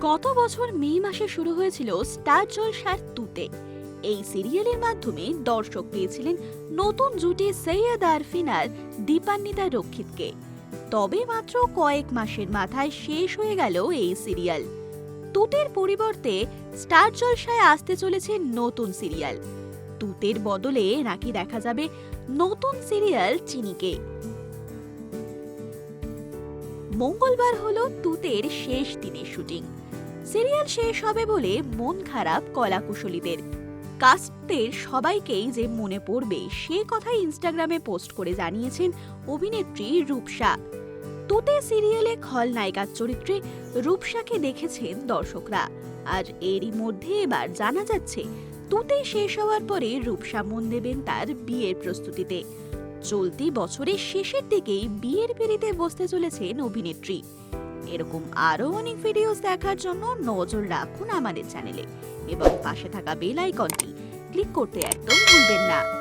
গত বছর মে মাসে শুরু হয়েছিল স্টার জলসার তুতে। এই সিরিয়ালের মাধ্যমে দর্শক পেয়েছিলেন নতুন জুটি সৈয়দ আরফিন আর দীপান্বিতা রক্ষিতকে। তবে মাত্র কয়েক মাসের মাথায় শেষ হয়ে গেল এই সিরিয়াল। তুতের পরিবর্তে স্টার জলসায় আসতে চলেছে নতুন সিরিয়াল। তুতের বদলে নাকি দেখা যাবে নতুন সিরিয়াল চিনিকে। মঙ্গলবার হলো তুতের শেষ দিনের শুটিং। সিরিয়াল শেষ হবে বলে মন খারাপ কলাকুশলীদের। কাস্টের সবাইকেই যে মনে পড়বে, সে কথা ইনস্টাগ্রামে পোস্ট করে জানিয়েছেন অভিনেত্রী রূপসা। তুতে সিরিয়ালে খলনায়িকার চরিত্রে রূপসাকে দেখেছেন দর্শকরা। আর এরই মধ্যে এবার জানা যাচ্ছে, তুতে শেষ হওয়ার পরে রূপসা মন দেবেন তার বিয়ের প্রস্তুতিতে। চলতি বছরের শেষের দিকেই বিয়ের পিড়িতে বসতে চলেছেন অভিনেত্রী। এরকম আরও অনেক ভিডিওস দেখার জন্য নজর রাখুন আমাদের চ্যানেলে এবং পাশে থাকা বেল আইকনটি ক্লিক করতে একদম ভুলবেন না।